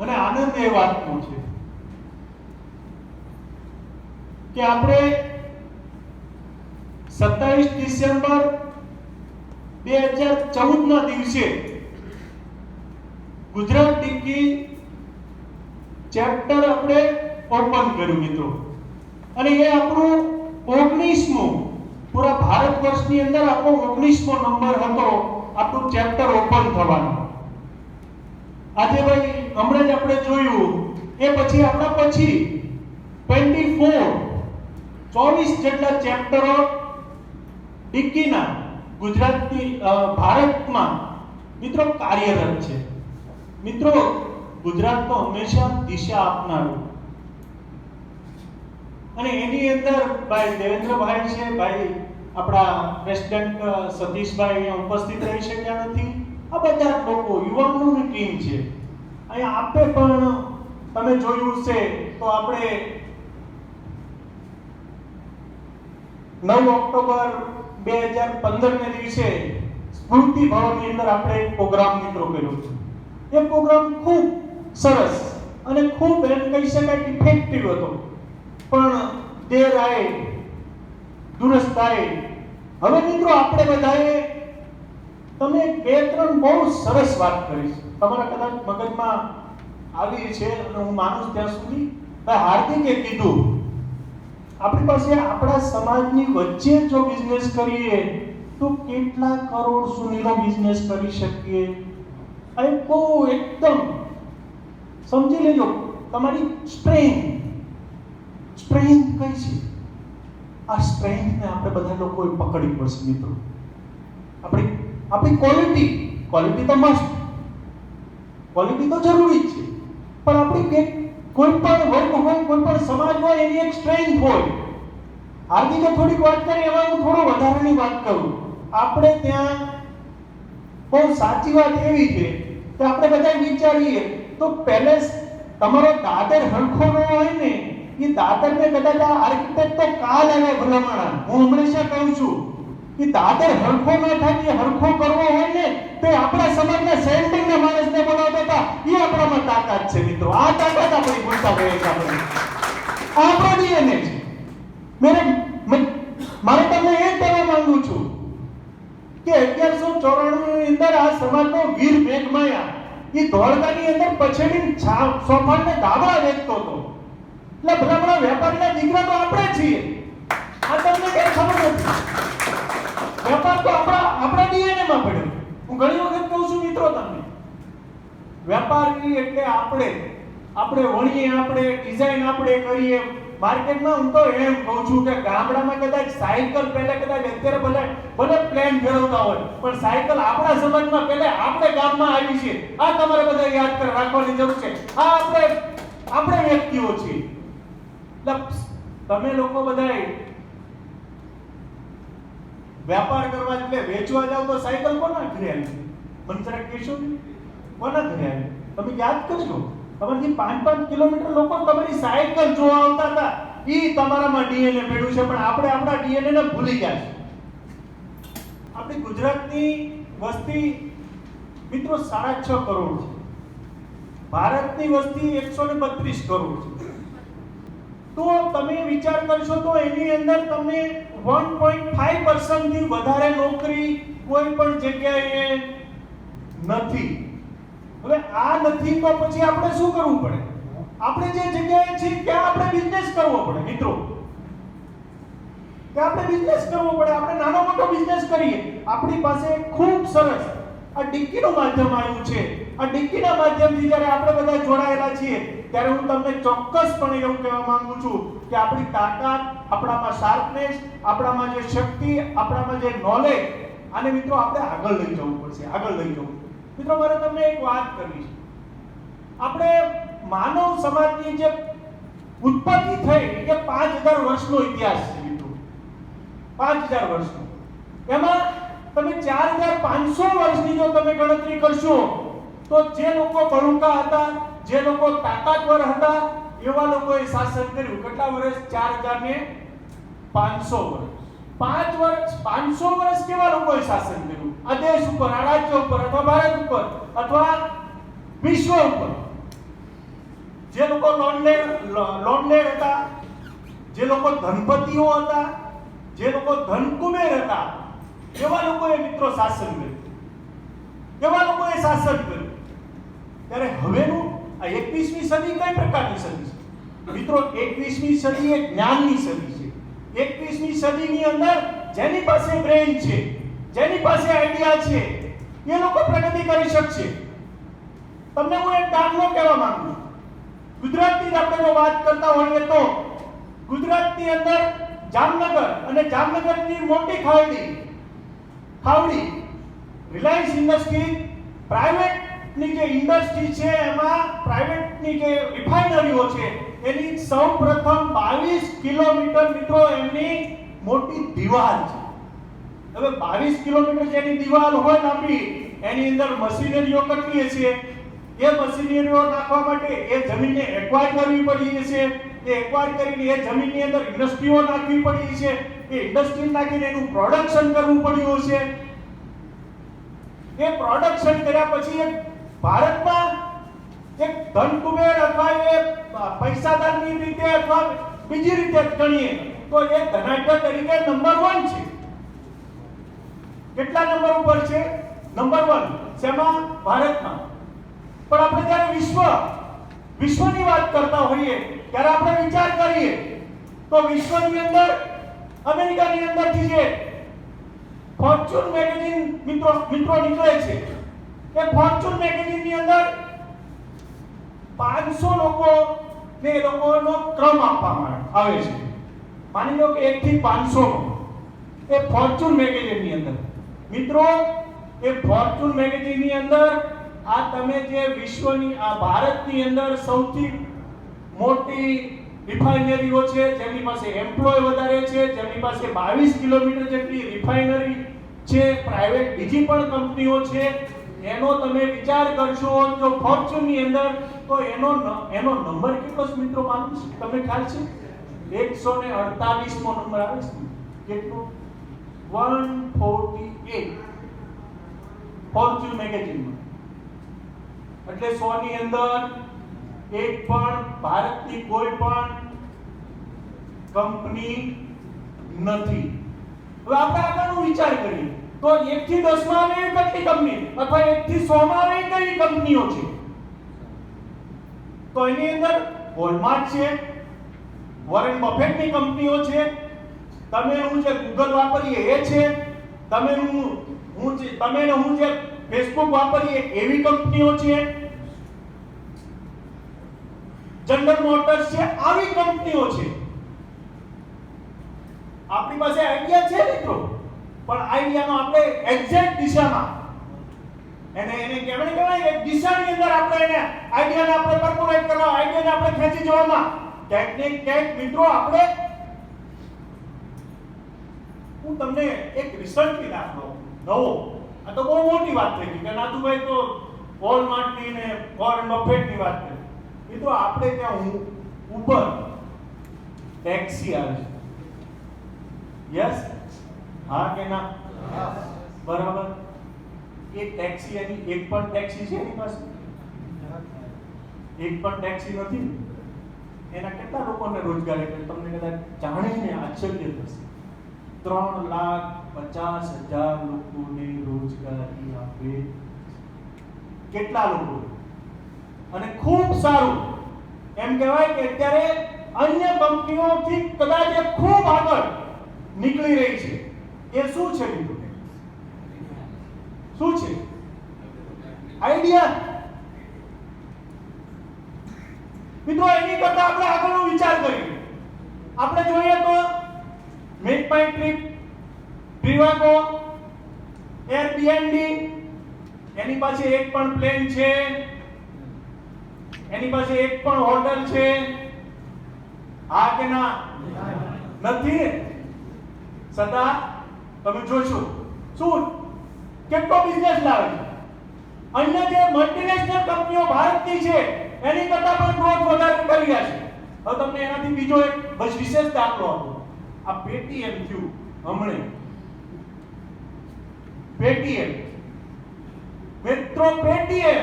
મને આનંદ એ વાતનો છે. કે આપણે સત્તાવીસ ડિસેમ્બર બે હજાર ચૌદ ના દિવસે ગુજરાત ડિગ્રી ચેપ્ટર આપણે ઓપન કર્યું મિત્રો. અને એ આપણું ઓગણીસમું, પૂરા ભારત વર્ષની અંદર આપણો ઓગણીસમો નંબર હતો, આપણું ચેપ્ટર ઓપન થવાનું. આજે ભાઈ હમણાં જ આપણે જોયું. એ પછી આપણા પછી 24 ચોવીસ જેટલા ચેપ્ટરો ડિક્કીના ગુજરાતની ભારતમાં મિત્રો કાર્યરત છે. મિત્રો ગુજરાત તો હંમેશા દિશા આપનારું. અને એની અંદર ભાઈ દેવેન્દ્રભાઈ છે, ભાઈ આપણા પ્રેસિડેન્ટ સતીશભાઈ અહીંયા ઉપસ્થિત રહી શક્યા નથી. આ બધા લોકો, યુવાનોની ટીમ છે. અહીંયા આપે પણ તમે જોયું છે તો આપણે નવ ઓક્ટોબર બે હજાર પંદર ને દિવસે સ્ફૂર્તિ ભવનની અંદર આપણે એક પ્રોગ્રામ મિત્રો કર્યો છે. એ પ્રોગ્રામ ખૂબ સરસ અને ખૂબ એમ કહી શકાય ઇફેક્ટિવ હતો. પણ દેર આય દુરસ્ત આય હવે મિત્રો આપણે બધાએ તમે બે, ત્રણ બહુ સરસ વાત કરી છે. તમારા કદાચ મગજમાં આવી છે અને હું માનું ત્યાં સુધી. હાર્દિકે કીધું, આપણી પાસે આપણા સમાજની વચ્ચે જો બિઝનેસ કરીએ, તો કેટલા કરોડ સુધીનો બિઝનેસ કરી શકીએ? અને બહુ એકદમ, સમજી લેજો, તમારી સ્ટ્રેન્થ સ્ટ્રેન્થ કઈ છે? આ સ્ટ્રેન્થને આપણે બધા લોકોએ પકડવી પડશે, મિત્રો. આપણી આપણી ક્વોલિટી ક્વોલિટી તો મસ્ત ક્વોલિટી તો જરૂરી જ છે. પણ આપણી કે, કોઈ પણ વર્ગ હોય, કોઈ પણ સમાજ હોય, એની એક સ્ટ્રેન્થ હોય. હાર્દિકે થોડીક વાત કરીએ એમાં હું થોડો વધારાની વાત કરું. આપણે ત્યાં બહુ સાચી વાત એવી છે કે આપણે બધા વિચારીએ, તો પેલેસ તમારો દાદર હરખો ન હોય ને, એ દાદર ને કદાચ આ આર્કિટેક્ટ તો કાલ આવે ભલામણા હું હંમેશા કહું છું કે દાદર હરખો ન થાય એ હરખો કરવો હોય ને, તો આપણા સમાજના સેન્ટિંગ ના માણસને બોલાવતા હતા. એ આપણામાં તાકાત છે મિત્રો. આ તાકાત આપણી બોલતા હોય છે આપણે. આપણો ડીએનએ છે. મેરે મારે તમને એ કહેવા માંગુ છું કે અગિયારસો ચોરાણું ની અંદર આ સમાજનો વીર મેઘમાયા એ ધોળકાની અંદર પછેડી સોફાને ધાબળા વેચતો હતો. એટલે ભલામણા વેપારીના દીકરા તો આપણે છીએ આ તમને કઈ ખબર નથી વેપાર તો આપણા આપણા પડ્યો? હું ઘણી વખત કહું છું મિત્રો તમને, વેપારી એટલે આપણે. આપણે વણીએ, આપણે ડિઝાઇન આપણે કરીએ. માર્કેટમાં હું તો એમ કહું છું કે ગામડામાં કદાચ સાયકલ પહેલા કદાચ અત્યારે ભલે ભલે પ્લેન ફેરવતા હોય, પણ સાયકલ આપણા સમાજમાં પહેલા આપણે ગામમાં આવી છે. આ તમારે બધા યાદ કરી, રાખવાની જરૂર છે. આ આપણે આપણે વ્યક્તિઓ છીએ. તમે લોકો બધાય વેપાર કરવા એટલે વેચવા જાવ તો સાયકલ કોના ઘરે આવી જરા કહેશો? કોના ઘરે આવી તમે યાદ કરજો તમારાથી પાંચ પાંચ કિલોમીટર લોકો તમારી સાયકલ જોવા આવતા હતા. એ તમારામાં ડીએનએ મેળવ્યું છે, પણ આપણે આપણા ડીએનએ ને ભૂલી ગયા છે. આપણી ગુજરાતની વસ્તી મિત્રો સાડા છ કરોડ છે. ભારતની વસ્તી એકસો ને બત્રીસ કરોડ છે. તો તમે વિચાર કરશો તો એની અંદર તમને 1.5% થી વધારે નોકરી કોઈ પણ જગ્યાએ નથી. હવે આ નથી તો પછી આપણે શું કરવું પડે? આપણે જે જગ્યાએ છીએ ત્યાં આપણે બિઝનેસ કરવો પડે, મિત્રો. ત્યાં આપણે બિઝનેસ કરવો પડે. આપણે નાનો મોટો બિઝનેસ કરીએ. આપણી પાસે ખૂબ સરસ આ ડિક્કીનું માધ્યમ આવ્યું છે. આ ડિક્કીના માધ્યમથી જ્યારે આપણે બધા જોડાયેલા છીએ ત્યારે હું તમને ચોક્કસપણે એવું કહેવા માંગુ છું કે આપણી તાકાત, આપણામાં શાર્પનેસ આપણામાં જે શક્તિ, આપણામાં જે નોલેજ આને મિત્રો આપણે આગળ લઈ જવું પડશે, આગળ લઈ જવું. મિત્રો, મારે તમને એક વાત કરવી છે. આપણે માનવ સમાજની જે ઉત્પત્તિ થઈ એ પાંચ હજાર વર્ષનો ઇતિહાસ છે, મિત્રો. પાંચ હજાર વર્ષનો. એમાં તમે ચાર હજાર પાંચસો વર્ષની જો તમે ગણતરી કરશો, તો જે લોકો બળુકા હતા જે લોકો તાકાતવર હતા, એવા લોકોએ શાસન કર્યું. કેટલા વર્ષ? ચાર હજાર ને પાંચસો વર્ષ. પાંચ વર્ષ, પાંચસો વર્ષ કેવા લોકોએ શાસન કર્યું? આ દેશ ઉપર, આ રાજ્ય ઉપર, અથવા ભારત ઉપર, અથવા વિશ્વ ઉપર? જે લોકો લોનલેડ લોનલેડ હતા, જે લોકો ધનપતિઓ હતા, જે લોકો ધનકુબેર હતા, એવા લોકોએ મિત્રો શાસન કર્યું. એવા લોકોએ શાસન કર્યું. ત્યારે હવેનું આ એકવીસમી સદી કઈ પ્રકારની સદી છે? મિત્રો, એકવીસમી સદી એ જ્ઞાનની સદી છે. એકવીસમી સદીની અંદર જેની પાસે બ્રેન છે, જેની પાસે આઈડિયા છે, એ લોકો પ્રગતિ કરી શકશે. તમને હું એક દાખલો કહેવા માંગુ છું. ગુજરાતની આપણે વાત કરતા હોઈએ તો ગુજરાતની અંદર જામનગર અને જામનગરની મોટી ખાવડી ખાવડી, રિલાયન્સ ઇન્ડસ્ટ્રી પ્રાઇવેટની જે ઇન્ડસ્ટ્રી છે, એમાં પ્રાઇવેટની જે રિફાઇનરીઓ છે, એની સૌ પ્રથમ બાવીસ કિલોમીટર મિત્રો એમની મોટી દીવાલ છે. હવે બાવીસ કિલોમીટર જેની દીવાલ હોય આપણી, એની અંદર મશીનરીઓ કેટલી છે એ મશીનરીઓ નાખવા માટે એ જમીનને એક્વાયર કરવી પડી છે. એ એક્વાયર કરીને એ જમીનની અંદર ઇન્ડસ્ટ્રીઓ નાખવી પડી છે. એ ઇન્ડસ્ટ્રી નાખીને એનું પ્રોડક્શન કરવું પડ્યું છે. એ પ્રોડક્શન કર્યા પછી એક ભારતમાં એક ધનકુબેર અથવા એ પૈસાદારની રીતે અથવા બીજી રીતે ગણીએ, તો એ ધનાઢ્ય તરીકે નંબર વન છે. કેટલા નંબર ઉપર છે? નંબર વન શેમાં? ભારતમાં. પણ આપણે જ્યારે વિશ્વ, વિશ્વની વાત કરતા હોઈએ, ત્યારે આપણે વિચાર કરીએ, તો વિશ્વની અંદર, અમેરિકાની અંદરથી જે ફોર્ચ્યુન મેગેઝિન મિત્રો મિત્રો નીકળે છે એ ફોર્ચ્યુન મેગેઝિનની અંદર 500 લોકો ને એ લોકોનો ક્રમ આપવામાં આવે છે. માની લો કે 1 થી 500 એ ફોર્ચ્યુન મેગેઝિનની અંદર. મિત્રો, એ ફોર્ચ્યુન મેગેઝિનની અંદર આ તમે જે વિશ્વની, આ ભારતની અંદર સૌથી મોટી રિફાઇનરીઓ છે, જેની પાસે એમ્પ્લોય વધારે છે, જેની પાસે 22 કિલોમીટર જેટલી રિફાઇનરી છે પ્રાઇવેટ બીજી પણ કંપનીઓ છે એનો તમે વિચાર કરશો જો ફોર્ચ્યુનની અંદર તો એનો એનો નંબર કેટલો છે મિત્રો માલુમ છે તમને ખ્યાલ છે? 148 મો નંબર આવે છે. કેટલો? 148 ફોર્ચ્યુન મેગેઝિનમાં એટલે 100 ની અંદર એક પણ ભારતની કોઈ પણ કંપની નથી. હવે આપણે આગળનો વિચાર કરીએ. તો 1 થી 10 માં ને કેટલી કંપની? અથવા 1 થી 100 માં ને કઈ કંપનીઓ છે? તો એની અંદર વોલમાર્ટ છે વોરેન બફેટની કંપનીઓ છે, તમે હું જે ગૂગલ વાપરીએ એ છે, તમે હું હું જે તમે ને હું જે ફેસબુક વાપરીએ એવી કંપનીઓ છે. જનરલ મોટર્સ છે, આવી કંપનીઓ છે. આપણી પાસે આઈડિયા છે મિત્રો? પણ આઈડિયાનો આપણે એક્ઝેક્ટ દિશામાં. એને એને કેમ ને કહેવાય એક દિશાની અંદર આપણે એને આઈડિયાને આપણે પરપોરેટ કરવા આઈડિયાને આપણે ખેંચી જવામાં. ટેકનિક ક્યાંક મિત્રો આપણે હું તમને એક રિસર્ચની દાખલો. નવો. આ તો બહુ મોટી વાત થઈ ગઈ, કે નાતુભાઈ તો વોલમાર્ટની ને વોરેન બફેટની વાત કરી. મિત્રો, આપણે ત્યાં હું ઉબર ટેક્સી આવે. યસ હા કે ના? બરાબર. એ ટેક્સી એની, એક પણ ટેક્સી છે એની પાસે? એક પણ ટેક્સી નથી? એના કેટલા લોકોને રોજગારી એટલે તમને કદાચ જાણીને આશ્ચર્ય થશે. ત્રણ લાખ પચાસ હજાર લોકોને રોજગારી આપે. કેટલા લોકો? અને ખૂબ સારું. એમ કહેવાય કે અત્યારે અન્ય કંપનીઓથી કદાચ ખૂબ આગળ નીકળી રહી છે. એ શું છે બીજું શું છે? આઈડિયા મિત્રો, એની કરતા આપણે આગળનો વિચાર કરીએ. આપણે જોઈએ તો make my trip Trivago Airbnb એની પાસે એક પણ પ્લેન છે, એની પાસે એક પણ હોટલ છે. હા કે ના? નથી છતાં તમે જોશો. શું? કેટલો બિઝનેસ લાવે છે અન્ય જે મલ્ટીનેશનલ કંપનીઓ ભારતની છે, એની કરતા પણ ગ્રોથ વધારે કરી રહ્યા છે. હવે તમને એનાથી બીજો એક બસ વિશેષ દાખલો આપો. આ પેટીએમ થયું હમણે. પેટીએમ મિત્રો પેટીએમ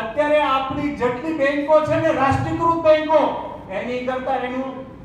અત્યારે આપણી જેટલી બેંકો છે ને રાષ્ટ્રીયકૃત બેંકો, એની કરતા એનું